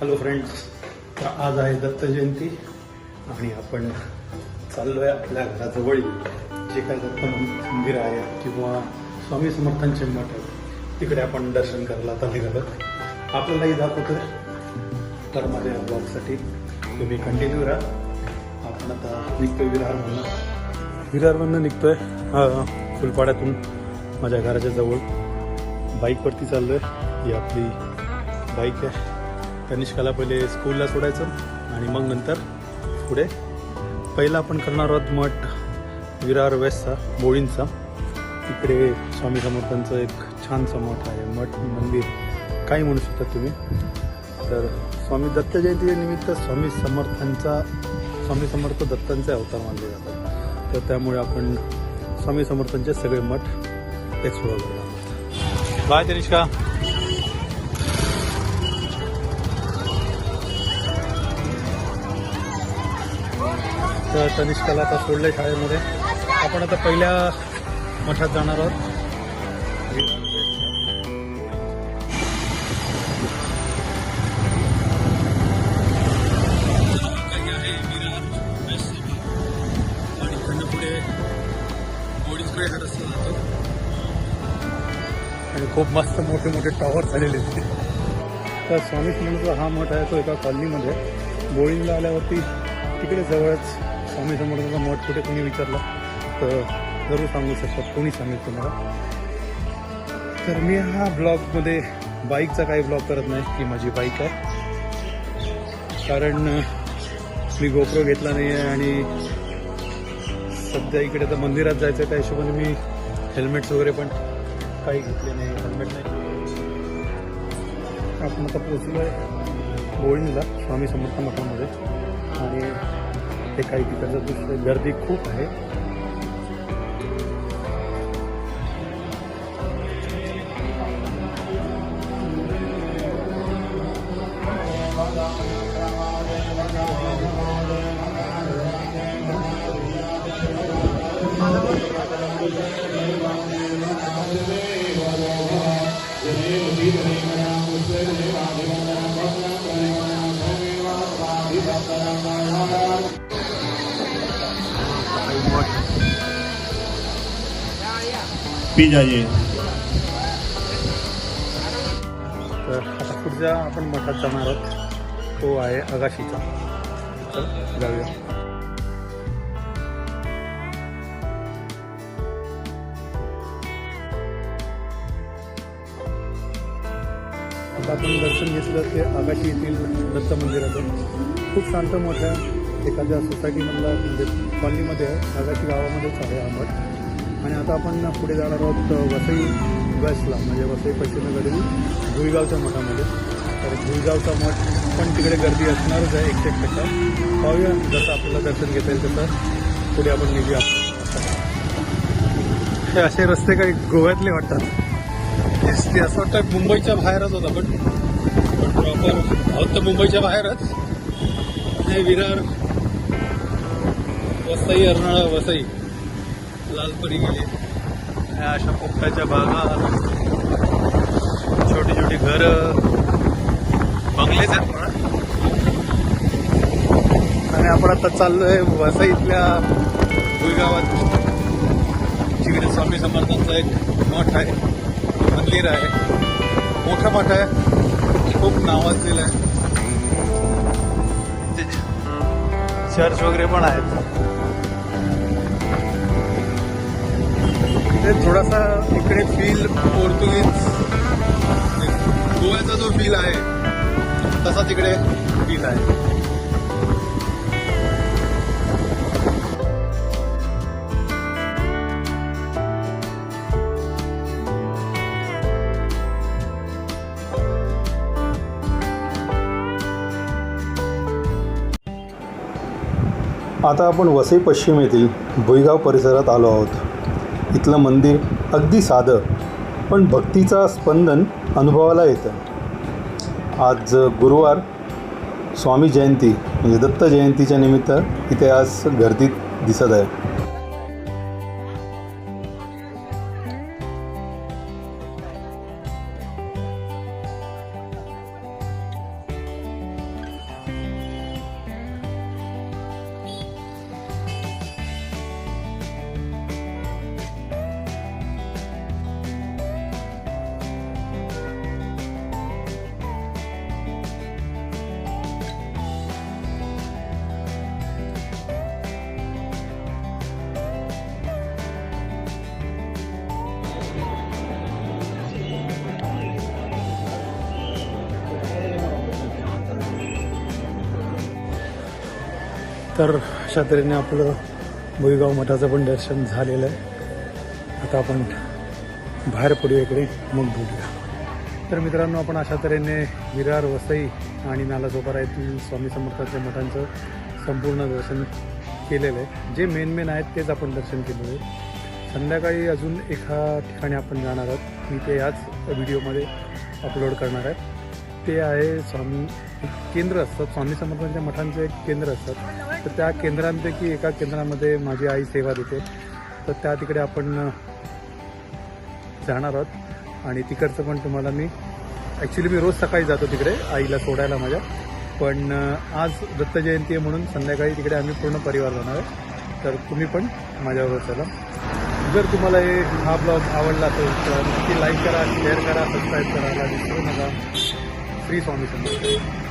Hello friends तर आज आहे दत्त जयंती आणि आपण चाललो आहे आपल्या घराजवळील जे काय दत्त मंदिर आहे किंवा स्वामी समर्थांचे मठ आहे तिकडे आपण दर्शन करायला आता निघालो आपल्यालाही दाखवतो तर माझ्या ब्लॉगसाठी तुम्ही कंटिन्यू राहा. आपण आता निघतोय विरारमधनं. विरारमधनं निघतोय फुलपाड्यातून माझ्या घराच्या जवळ. बाईकवरती चाललोय. ही आपली बाईक आहे. तनिष्काला पहिले स्कूलला सोडायचं आणि मग नंतर पुढे. पहिला आपण करणार आहोत मठ विरार वेस्टचा बोळींचा. तिकडे स्वामी समर्थांचं एक छानसं मठ आहे मठ मंदिर. काही म्हणू शकता तुम्ही. तर स्वामी दत्त जयंतीनिमित्त स्वामी समर्थांचा स्वामी समर्थ दत्तांचे अवतार मानले जातात. तर त्यामुळे आपण स्वामी समर्थांचे सगळे मठ एक्सप्लोअर करणार आहोत. बाय तनिष्का तर तनिष्काला आता सोडलंय शाळेमध्ये. आपण आता पहिल्या मठात जाणार आहोत. आणि खूप मस्त मोठे मोठे टॉवर झालेले आहेत. तर स्वामी समर्थांचा हा मठ आहे तो एका कॉलनीमध्ये. बोळींगला आल्यावरती तिकडे जवळच स्वामी समर्थांचा मठ कुठे कोणी विचारला तर जरूर सांगू शकतात कोणी सांगेल तुम्हाला. तर मी हा ब्लॉगमध्ये बाईकचा काही ब्लॉग करत नाही ती माझी बाईक आहे. कारण मी गोप्रो घेतला नाही आहे आणि सध्या इकडे तर मंदिरात जायचं त्या हिशोबाने मी हेल्मेट्स वगैरे पण काही घेतले नाही हेल्मेट नाही. आपण आता पोचलो आहे बोळणीला स्वामी समर्थ मठामध्ये. आणि काही तिकडचं दृश्य गर्दी खूप आहे. पी जाइए तर आता पुढच्या आपण मठात जाणार आहोत. तो आहे आगाशीचा. चल जाऊया. आता आपण दर्शन घेतलं ते आगाशी येथील दत्त मंदिराचं खूप शांत मोठ्या एखाद्या सोसायटीमधला म्हणजे कॉलनीमध्ये आहे. आगाशी गावामध्येच आहे हा मठ. आणि आता आपण पुढे जाणार आहोत वसई वेस्टला म्हणजे वसई पश्चिमेकडील भुईगावच्या मठामध्ये. तर भुईगावचा मठ पण तिकडे गर्दी असणारच आहे एकशे एक टक्का. पाहूया जसं आपल्याला दर्शन घेता येईल तसं. पुढे आपण निघूया. हे असे रस्ते काही गोव्यातले वाटतात. एस टी असं वाटतं मुंबईच्या बाहेरच होता पण पण प्रॉपर आहोत तर मुंबईच्या बाहेरच. हे विरार वसई अर्नाळा वसई. लालपरी गेली. ह्या अशा पोपटाच्या बागा. छोटी छोटी घरं. बंगलेच आहेत म्हणा. आणि आपण आता चाललोय वसईतल्या भुईगावात जिकडे स्वामी समर्थांचा एक मठ आहे. मंदिर आहे. मोठं मठ आहे. खूप नावाजलेलं आहे. ते चर्च वगैरे पण आहेत. ते थोडासा इकडे फील पोर्तुगीज गोव्याचा जो फील आहे तसा तिकडे फील आहे. आता आपण वसई पश्चिम येथील भुईगाव परिसरात आलो आहोत. इथलं मंदिर अगदी साधं पण भक्तीचा स्पंदन अनुभवाला येतं. आज गुरुवार स्वामी जयंती म्हणजे दत्त जयंतीच्या निमित्त इथे आज गर्दीत दिसत आहे. तर अशा तऱ्हेने आपलं भुईगाव मठाचं पण दर्शन झालेलं आहे. आता आपण बाहेर पडूया इकडे मग बोलूया तर मित्रांनो आपण अशा तऱ्हेने विरार वसई आणि नालासोपारा येथील स्वामी समर्थाच्या मठांचं संपूर्ण दर्शन केलेलं आहे. जे मेन मेन आहेत तेच आपण दर्शन केलेलं आहे. संध्याकाळी अजून एका ठिकाणी आपण जाणार आहोत. मी ते याच व्हिडिओमध्ये अपलोड करणार आहे. ते आहे स्वामी केंद्र असतात स्वामी समर्थांच्या मठांचं एक केंद्र असतात तर त्या केंद्रांपैकी एका केंद्रामध्ये माझी आई सेवा देते. तर त्या तिकडे आपण जाणार आहोत. आणि तिकडचं पण तुम्हाला मी ॲक्च्युली मी रोज सकाळी जातो तिकडे आईला सोडायला माझ्या. पण आज दत्त जयंती आहे म्हणून संध्याकाळी तिकडे आम्ही पूर्ण परिवार जाणार आहे. तर तुम्ही पण माझ्याबरोबर चला. जर तुम्हाला हे हा ब्लॉग आवडला असेल तर नक्की लाईक करा शेअर करा सबस्क्राईब करायला विसरू नका. श्री स्वामी समर्थ.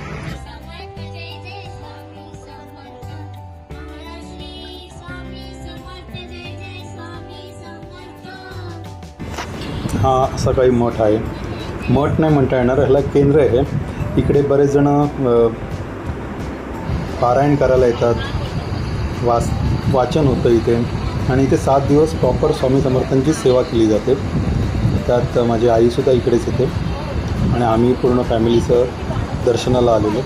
हा असा काही मठ आहे. मठ नाही म्हणता येणार ह्याला केंद्र आहे. इकडे बरेच जण पारायण करायला येतात. वाच वाचन होतं इथे. आणि इथे सात दिवस प्रॉपर स्वामी समर्थांची सेवा केली जाते. त्यात माझी आईसुद्धा इकडेच येते. आणि आम्ही पूर्ण फॅमिलीचं दर्शनाला आलेलो.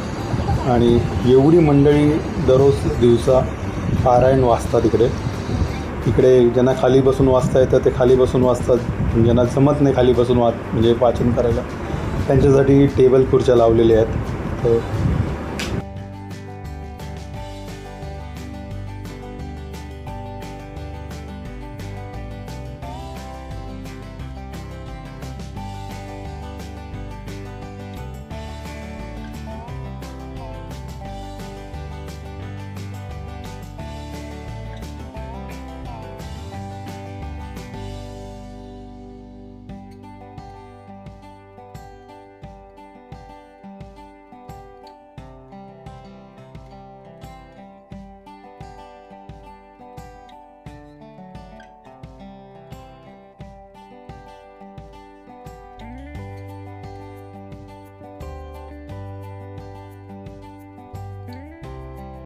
आणि एवढी मंडळी दररोज दिवसा पारायण वाचतात इकडे. इकडे ज्यांना खाली बसून वाचता येतं ते खाली बसून वाचतात. ज्यांना जमत नाही खाली बसून वाच म्हणजे वाचन करायला त्यांच्यासाठी टेबल खुर्च्या लावलेल्या आहेत. तर